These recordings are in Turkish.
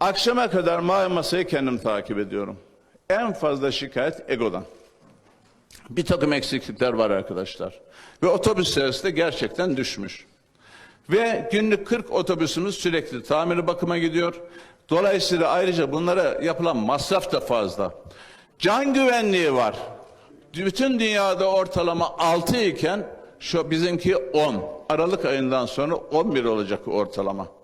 Akşama kadar mavi masayı kendim takip ediyorum. En fazla şikayet Ego'dan. Bir takım eksiklikler var arkadaşlar. Ve otobüs sayısı da gerçekten düşmüş. Ve günlük 40 otobüsümüz sürekli tamiri bakıma gidiyor. Dolayısıyla ayrıca bunlara yapılan masraf da fazla. Can güvenliği var. Bütün dünyada ortalama 6 iken şu bizimki 10. Aralık ayından sonra 11 olacak ortalama.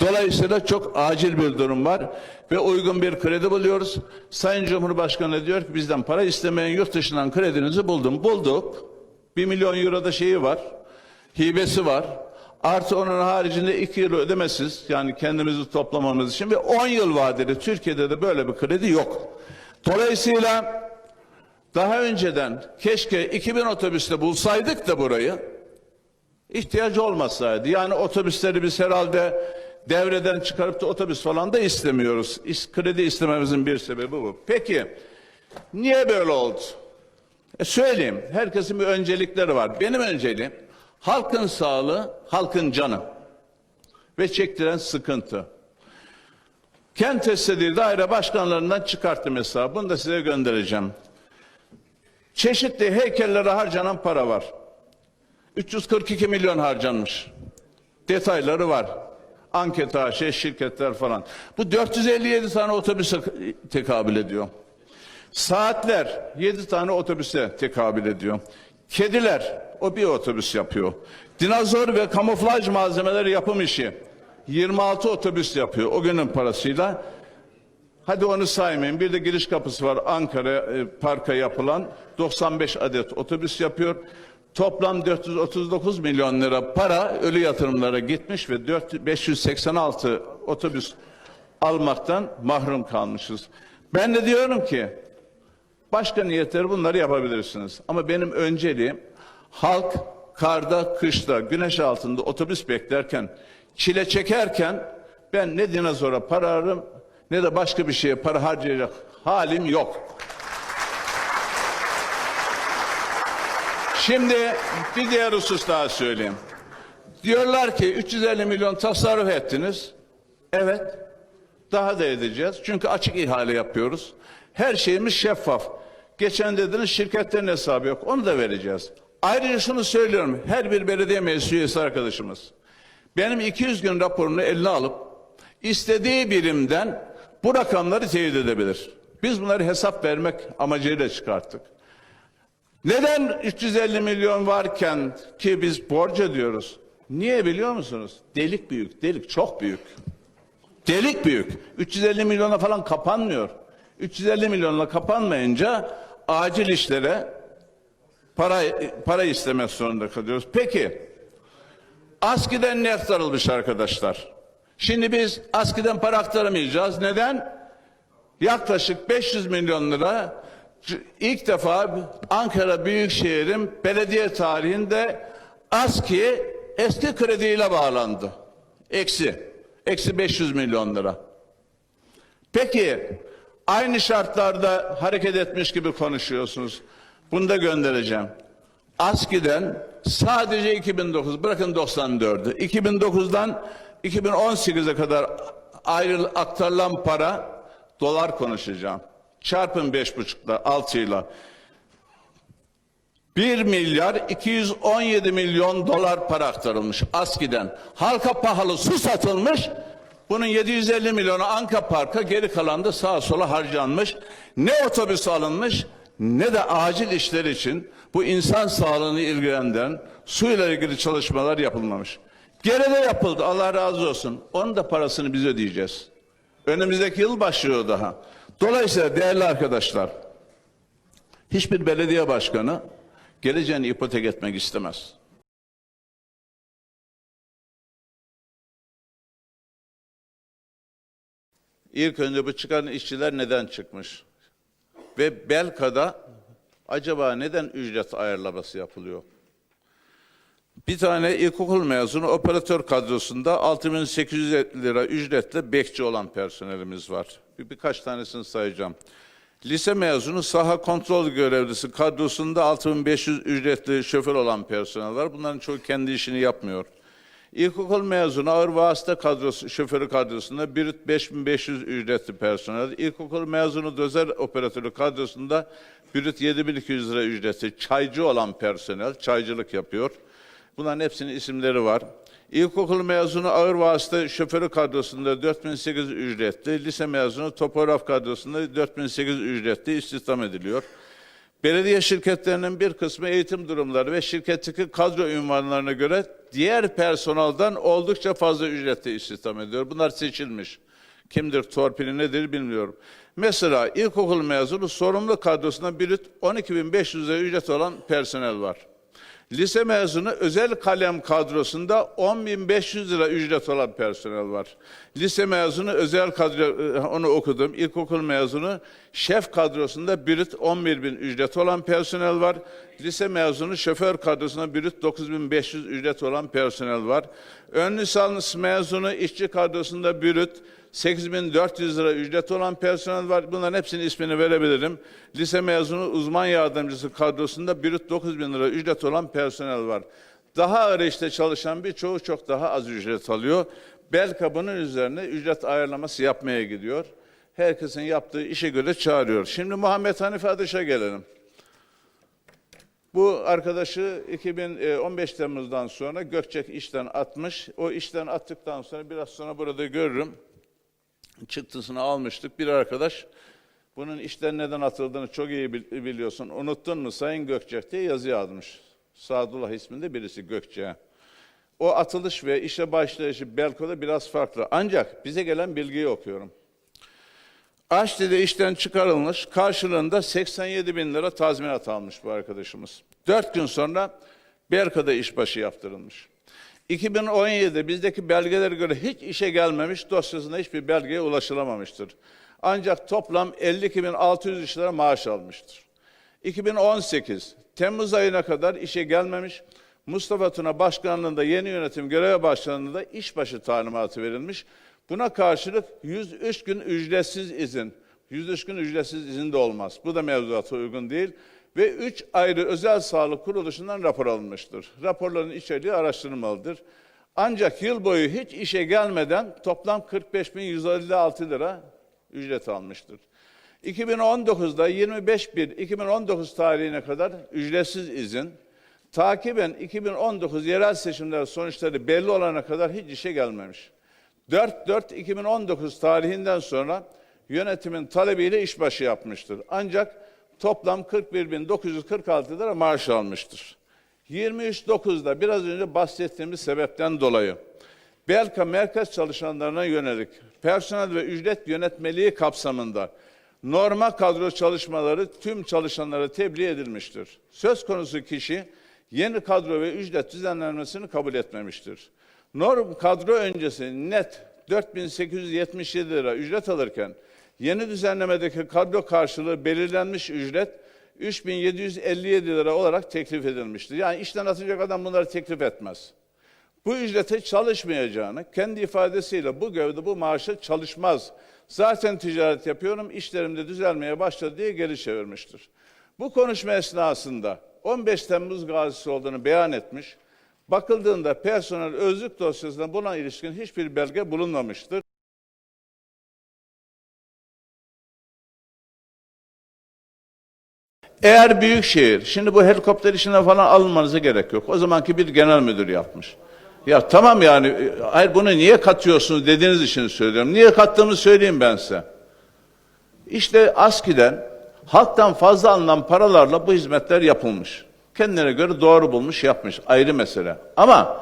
Dolayısıyla çok acil bir durum var ve uygun bir kredi buluyoruz. Sayın Cumhurbaşkanı diyor ki bizden para istemeyen yurt dışından kredinizi buldum. Bulduk. 1 milyon euroda şeyi var. Hibesi var. Artı onun haricinde 2 yıl ödemesiz yani kendimizi toplamamız için ve 10 yıl vadeli Türkiye'de de böyle bir kredi yok. Dolayısıyla daha önceden keşke 2000 otobüste bulsaydık da burayı ihtiyacı olmasaydı. Yani otobüsleri biz herhalde devreden çıkarıp da otobüs falan da istemiyoruz. İs- Kredi istememizin bir sebebi bu. Peki niye böyle oldu? E söyleyeyim. Herkesin bir öncelikleri var. Benim önceliğim halkın sağlığı, halkın canı ve çektiren sıkıntı. Kent istediği daire başkanlarından çıkarttım hesabı. Bunu da size göndereceğim. Çeşitli heykellere harcanan para var. 342 milyon harcanmış. Detayları var. Anket AŞ, şirketler falan. Bu 457 tane otobüse tekabül ediyor. Saatler 7 tane otobüse tekabül ediyor. Kediler o bir otobüs yapıyor. Dinozor ve kamuflaj malzemeleri yapım işi 26 otobüs yapıyor o günün parasıyla. Hadi onu saymayın. Bir de giriş kapısı var Ankara e, parka yapılan 95 adet otobüs yapıyor. Toplam 439 milyon lira para ölü yatırımlara gitmiş ve 4, 586 otobüs almaktan mahrum kalmışız. Ben de diyorum ki başka niyetleri bunları yapabilirsiniz. Ama benim önceliğim halk karda, kışta, güneş altında otobüs beklerken, çile çekerken ben ne dinozora para ararım ne de başka bir şeye para harcayacak halim yok. Şimdi bir diğer husus daha söyleyeyim. Diyorlar ki 350 milyon tasarruf ettiniz. Evet. Daha da edeceğiz. Çünkü açık ihale yapıyoruz. Her şeyimiz şeffaf. Geçen dediniz şirketlerin hesabı yok. Onu da vereceğiz. Ayrıca şunu söylüyorum. Her bir belediye meclis üyesi arkadaşımız. Benim 200 gün raporunu eline alıp istediği birimden bu rakamları teyit edebilir. Biz bunları hesap vermek amacıyla çıkarttık. Neden 350 milyon varken ki biz borca diyoruz? Niye biliyor musunuz? Delik büyük, delik çok büyük. Delik büyük. 350 milyona falan kapanmıyor. 350 milyonla kapanmayınca acil işlere para para istemek zorunda kalıyoruz. Peki ASKİ'den ne aktarılmış arkadaşlar? Şimdi biz ASKİ'den para aktaramayacağız. Neden? Yaklaşık 500 milyon lira ilk defa Ankara Büyükşehir'in belediye tarihinde ASKİ eski krediyle bağlandı. Eksi. Eksi 500 milyon lira. Peki aynı şartlarda hareket etmiş gibi konuşuyorsunuz. Bunu da göndereceğim. ASKİ'den sadece 2009 bırakın 94'ü 2009'dan 2018'e kadar ayrı aktarılan para dolar konuşacağım. Çarpın beş buçukla altıyla. 1 milyar 217 milyon dolar para aktarılmış ASKİ'den. Halka pahalı su satılmış. Bunun 750 milyonu Anka Park'a geri kalan da sağa sola harcanmış. Ne otobüs alınmış ne de acil işler için bu insan sağlığını ilgilendiren suyla ilgili çalışmalar yapılmamış. Geride yapıldı Allah razı olsun. Onun da parasını biz ödeyeceğiz. Önümüzdeki yıl başlıyor daha. Dolayısıyla değerli arkadaşlar hiçbir belediye başkanı geleceğini ipotek etmek istemez. İlk önce bu çıkan işçiler neden çıkmış? Ve Belka'da acaba neden ücret ayarlaması yapılıyor? Bir tane ilkokul mezunu operatör kadrosunda 6800 lira ücretle bekçi olan personelimiz var. Bir, birkaç tanesini sayacağım. Lise mezunu saha kontrol görevlisi kadrosunda 6500 ücretli şoför olan personel var. Bunların çoğu kendi işini yapmıyor. İlkokul mezunu ağır vasıta kadrosu, şoförü kadrosunda brüt 5500 ücretli personel. İlkokul mezunu dözer operatörü kadrosunda brüt 7200 lira ücretli çaycı olan personel, çaycılık yapıyor. Bunların hepsinin isimleri var. İlkokul mezunu ağır vasıta şoförü kadrosunda 4008 ücretli, lise mezunu topograf kadrosunda 4008 ücretli istihdam ediliyor. Belediye şirketlerinin bir kısmı eğitim durumları ve şirketteki kadro ünvanlarına göre diğer personelden oldukça fazla ücretle istihdam ediyor. Bunlar seçilmiş. Kimdir, torpili nedir bilmiyorum. Mesela ilkokul mezunu sorumlu kadrosunda bir 12.500 lira ücret olan personel var. Lise mezunu özel kalem kadrosunda 10.500 lira ücret olan personel var. Lise mezunu özel kadro, e, onu okudum. İlkokul mezunu şef kadrosunda bürüt 11.000 ücret olan personel var. Lise mezunu şoför kadrosunda bürüt 9.500 ücret olan personel var. Ön lisans mezunu işçi kadrosunda bürüt 8400 lira ücret olan personel var. Bunların hepsinin ismini verebilirim. Lise mezunu uzman yardımcısı kadrosunda brüt 9000 lira ücret olan personel var. Daha işte çalışan birçoğu çok daha az ücret alıyor. Bel kabının üzerine ücret ayarlaması yapmaya gidiyor. Herkesin yaptığı işe göre çağırıyor. Şimdi Muhammed Hanife Adış'a gelelim. Bu arkadaşı 2015 Temmuz'dan sonra Gökçek işten atmış. O işten attıktan sonra biraz sonra burada görürüm çıktısını almıştık. Bir arkadaş bunun işten neden atıldığını çok iyi bil- biliyorsun. Unuttun mu Sayın Gökçek diye yazı yazmış. Sadullah isminde birisi Gökçek'e. O atılış ve işe başlayışı Belko'da biraz farklı. Ancak bize gelen bilgiyi okuyorum. Aşti'de işten çıkarılmış, karşılığında 87 bin lira tazminat almış bu arkadaşımız. Dört gün sonra Berka'da işbaşı yaptırılmış. 2017'de bizdeki belgelere göre hiç işe gelmemiş, dosyasında hiçbir belgeye ulaşılamamıştır. Ancak toplam 52.600 iş lira maaş almıştır. 2018 Temmuz ayına kadar işe gelmemiş, Mustafa Tuna başkanlığında yeni yönetim göreve başkanlığında işbaşı talimatı verilmiş. Buna karşılık 103 gün ücretsiz izin. 103 gün ücretsiz izin de olmaz. Bu da mevzuata uygun değil. Ve 3 ayrı özel sağlık kuruluşundan rapor alınmıştır. Raporların içeriği araştırılmalıdır. Ancak yıl boyu hiç işe gelmeden toplam 45.156 lira ücret almıştır. 2019'da 25.1.2019 tarihine kadar ücretsiz izin, takiben 2019 yerel seçimler sonuçları belli olana kadar hiç işe gelmemiş. 4-4-2019 tarihinden sonra yönetimin talebiyle işbaşı yapmıştır. Ancak toplam 41.946 lira maaş almıştır. 23.9'da biraz önce bahsettiğimiz sebepten dolayı Belka merkez çalışanlarına yönelik personel ve ücret yönetmeliği kapsamında norma kadro çalışmaları tüm çalışanlara tebliğ edilmiştir. Söz konusu kişi yeni kadro ve ücret düzenlenmesini kabul etmemiştir. Norm kadro öncesi net 4877 lira ücret alırken yeni düzenlemedeki kadro karşılığı belirlenmiş ücret 3757 lira olarak teklif edilmiştir. Yani işten atacak adam bunları teklif etmez. Bu ücrete çalışmayacağını kendi ifadesiyle bu gövde bu maaşa çalışmaz. Zaten ticaret yapıyorum işlerim de düzelmeye başladı diye geri çevirmiştir. Bu konuşma esnasında 15 Temmuz gazisi olduğunu beyan etmiş. Bakıldığında personel özlük dosyasında buna ilişkin hiçbir belge bulunmamıştır. Eğer büyük şehir, şimdi bu helikopter işine falan alınmanıza gerek yok. O zamanki bir genel müdür yapmış. Ya tamam yani, hayır bunu niye katıyorsunuz dediğiniz için söylüyorum. Niye kattığımı söyleyeyim ben size. İşte ASKİ'den halktan fazla alınan paralarla bu hizmetler yapılmış. Kendine göre doğru bulmuş yapmış ayrı mesele. Ama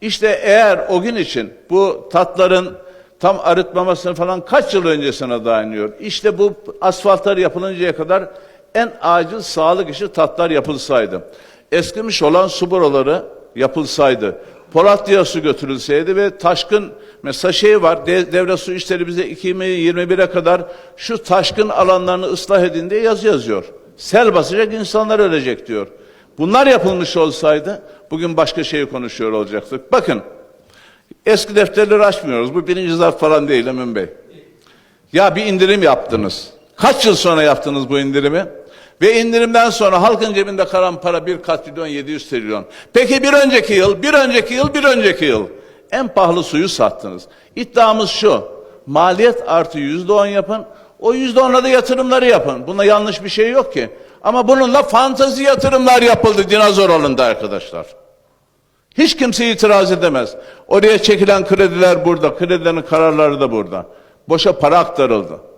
işte eğer o gün için bu tatların tam arıtmamasını falan kaç yıl öncesine dayanıyor. İşte bu asfaltlar yapılıncaya kadar en acil sağlık işi tatlar yapılsaydı. Eskimiş olan su boruları yapılsaydı. Polatlı'ya su götürülseydi ve taşkın mesela şey var de- devlet su işleri bize 2021'e kadar şu taşkın alanlarını ıslah edin diye yazı yazıyor. Sel basacak insanlar ölecek diyor. Bunlar yapılmış olsaydı bugün başka şeyi konuşuyor olacaktık. Bakın eski defterleri açmıyoruz. Bu birinci zarf falan değil Emin Bey. Ya bir indirim yaptınız. Kaç yıl sonra yaptınız bu indirimi? Ve indirimden sonra halkın cebinde kalan para bir katrilyon 700 trilyon. Peki bir önceki yıl, bir önceki yıl, bir önceki yıl. En pahalı suyu sattınız. İddiamız şu. Maliyet artı yüzde on yapın. O yüzde onla da yatırımları yapın. Bunda yanlış bir şey yok ki. Ama bununla fantazi yatırımlar yapıldı dinozor alında arkadaşlar. Hiç kimse itiraz edemez. Oraya çekilen krediler burada, kredilerin kararları da burada. Boşa para aktarıldı.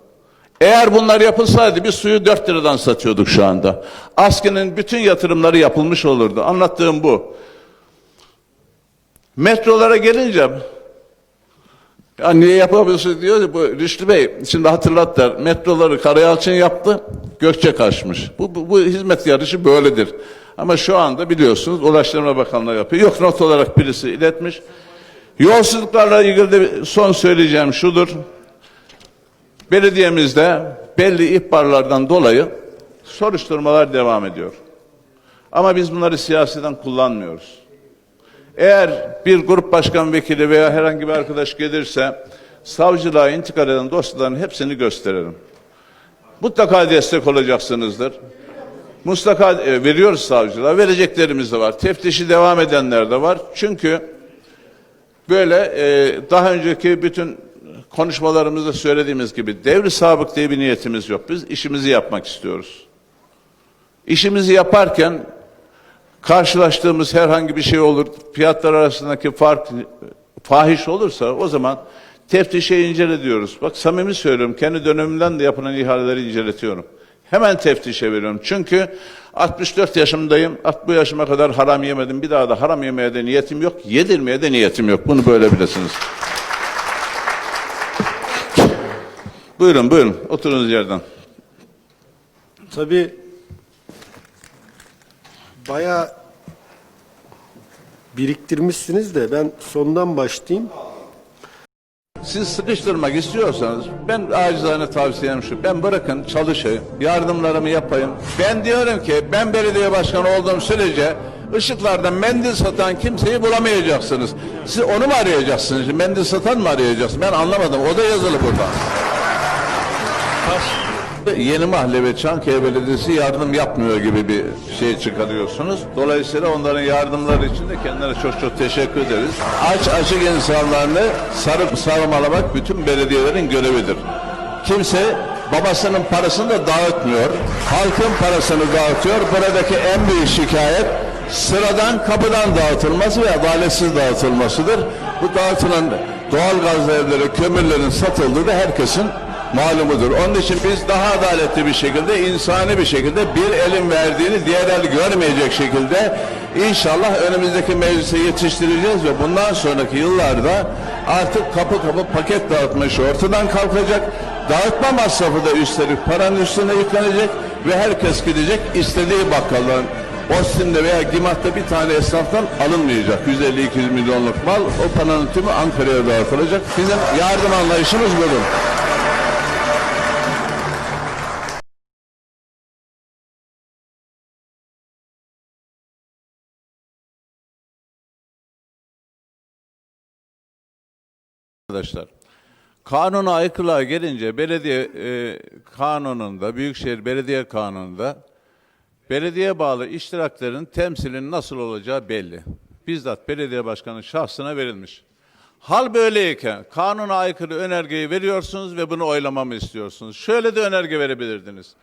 Eğer bunlar yapılsaydı biz suyu 4 liradan satıyorduk şu anda. ASKİ'nin bütün yatırımları yapılmış olurdu. Anlattığım bu. Metrolara gelince ya niye yapamıyorsunuz diyor bu Rüştü Bey şimdi hatırlattılar. Metroları Karayalçın yaptı, Gökçe kaçmış. Bu, bu, bu hizmet yarışı böyledir. Ama şu anda biliyorsunuz Ulaştırma Bakanlığı yapıyor. Yok not olarak birisi iletmiş. Yolsuzluklarla ilgili de son söyleyeceğim şudur. Belediyemizde belli ihbarlardan dolayı soruşturmalar devam ediyor. Ama biz bunları siyaseten kullanmıyoruz. Eğer bir grup başkan vekili veya herhangi bir arkadaş gelirse savcılığa intikal eden dosyaların hepsini gösterelim. Mutlaka destek olacaksınızdır. Mutlaka e, veriyoruz savcılığa. Vereceklerimiz de var. Teftişi devam edenler de var. Çünkü böyle e, daha önceki bütün konuşmalarımızda söylediğimiz gibi devri sabık diye bir niyetimiz yok. Biz işimizi yapmak istiyoruz. İşimizi yaparken karşılaştığımız herhangi bir şey olur, fiyatlar arasındaki fark fahiş olursa o zaman teftişe incele diyoruz. Bak samimi söylüyorum, kendi dönemimden de yapılan ihaleleri inceletiyorum. Hemen teftişe veriyorum. Çünkü 64 yaşımdayım, bu yaşıma kadar haram yemedim. Bir daha da haram yemeye de niyetim yok, yedirmeye de niyetim yok. Bunu böyle bilesiniz. Buyurun, buyurun. Oturunuz yerden. Tabii bayağı biriktirmişsiniz de ben sondan başlayayım. Siz sıkıştırmak istiyorsanız ben acizane tavsiyem şu. Ben bırakın çalışayım, yardımlarımı yapayım. Ben diyorum ki ben belediye başkanı olduğum sürece ışıklarda mendil satan kimseyi bulamayacaksınız. Siz onu mu arayacaksınız? Mendil satan mı arayacaksınız? Ben anlamadım. O da yazılı burada. Yeni Mahalle ve Çankaya Belediyesi yardım yapmıyor gibi bir şey çıkarıyorsunuz. Dolayısıyla onların yardımları için de kendilerine çok çok teşekkür ederiz. Aç açık insanlarını sarıp sarmalamak bütün belediyelerin görevidir. Kimse babasının parasını da dağıtmıyor. Halkın parasını dağıtıyor. Buradaki en büyük şikayet sıradan kapıdan dağıtılması ve adaletsiz dağıtılmasıdır. Bu dağıtılan doğal gaz evleri, kömürlerin satıldığı da herkesin malumudur. Onun için biz daha adaletli bir şekilde, insani bir şekilde bir elin verdiğini diğer el görmeyecek şekilde inşallah önümüzdeki meclise yetiştireceğiz ve bundan sonraki yıllarda artık kapı kapı paket dağıtma işi ortadan kalkacak. Dağıtma masrafı da üstelik paranın üstüne yüklenecek ve herkes gidecek istediği bakkaldan Ostim'de veya Gimat'ta bir tane esnaftan alınmayacak. 150-200 milyonluk mal o paranın tümü Ankara'ya dağıtılacak. Bizim yardım anlayışımız budur. Arkadaşlar, kanuna aykırılığa gelince belediye e, kanununda, Büyükşehir Belediye Kanunu'nda belediye bağlı iştiraklerin temsilinin nasıl olacağı belli. Bizzat belediye başkanı şahsına verilmiş. Hal böyleyken kanuna aykırı önergeyi veriyorsunuz ve bunu oylamamı istiyorsunuz. Şöyle de önerge verebilirdiniz.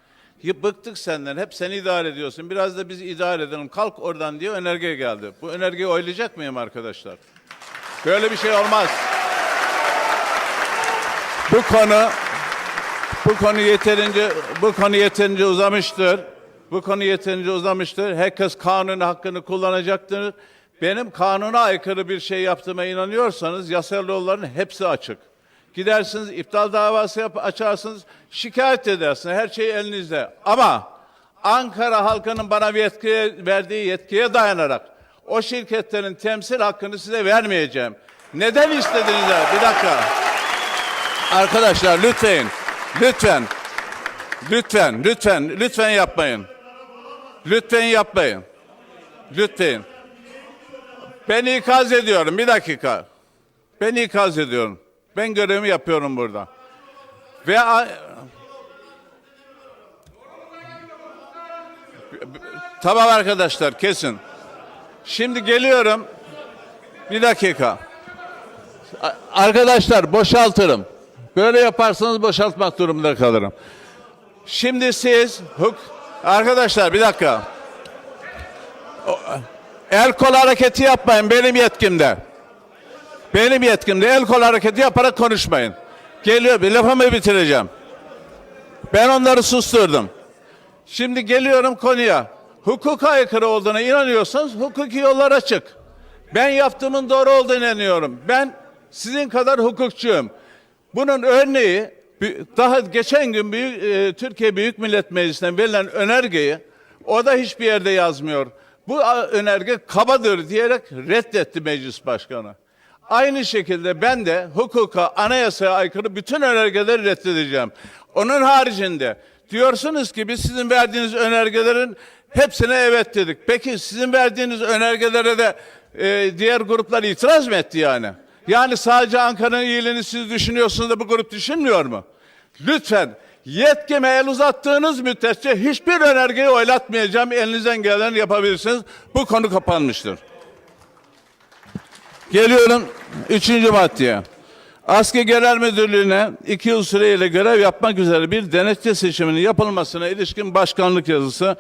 Bıktık senden, hep sen idare ediyorsun. Biraz da bizi idare edelim, kalk oradan diye önerge geldi. Bu önergeyi oylayacak mıyım arkadaşlar? Böyle bir şey olmaz. Bu konu bu konu yeterince bu konu yeterince uzamıştır. Bu konu yeterince uzamıştır. Herkes kanun hakkını kullanacaktır. Benim kanuna aykırı bir şey yaptığıma inanıyorsanız yasal yolların hepsi açık. Gidersiniz iptal davası yap, açarsınız, şikayet edersiniz. Her şey elinizde. Ama Ankara halkının bana bir verdiği yetkiye dayanarak o şirketlerin temsil hakkını size vermeyeceğim. Neden istediniz? Bir dakika. Arkadaşlar lütfen, lütfen, lütfen, lütfen, lütfen yapmayın. Lütfen yapmayın. Lütfen. Ben ikaz ediyorum. Bir dakika. Ben ikaz ediyorum. Ben görevimi yapıyorum burada. Ve Tamam arkadaşlar kesin. Şimdi geliyorum. Bir dakika. Arkadaşlar boşaltırım. Böyle yaparsanız boşaltmak durumunda kalırım. Şimdi siz huk arkadaşlar bir dakika. El kol hareketi yapmayın benim yetkimde. Benim yetkimde el kol hareketi yaparak konuşmayın. Geliyor bir lafımı bitireceğim. Ben onları susturdum. Şimdi geliyorum konuya. Hukuka aykırı olduğuna inanıyorsanız hukuki yollar açık. Ben yaptığımın doğru olduğuna inanıyorum. Ben sizin kadar hukukçuyum. Bunun örneği daha geçen gün büyük, e, Türkiye Büyük Millet Meclisi'nden verilen önergeyi o da hiçbir yerde yazmıyor. Bu önerge kabadır diyerek reddetti meclis başkanı. Aynı şekilde ben de hukuka, anayasaya aykırı bütün önergeleri reddedeceğim. Onun haricinde diyorsunuz ki biz sizin verdiğiniz önergelerin hepsine evet dedik. Peki sizin verdiğiniz önergelere de e, diğer gruplar itiraz mı etti yani? Yani sadece Ankara'nın iyiliğini siz düşünüyorsunuz da bu grup düşünmüyor mu? Lütfen yetkime el uzattığınız müddetçe hiçbir önergeyi oylatmayacağım. Elinizden geleni yapabilirsiniz. Bu konu kapanmıştır. Geliyorum üçüncü maddeye. Asker Genel Müdürlüğü'ne iki yıl süreyle görev yapmak üzere bir denetçi seçiminin yapılmasına ilişkin başkanlık yazısı.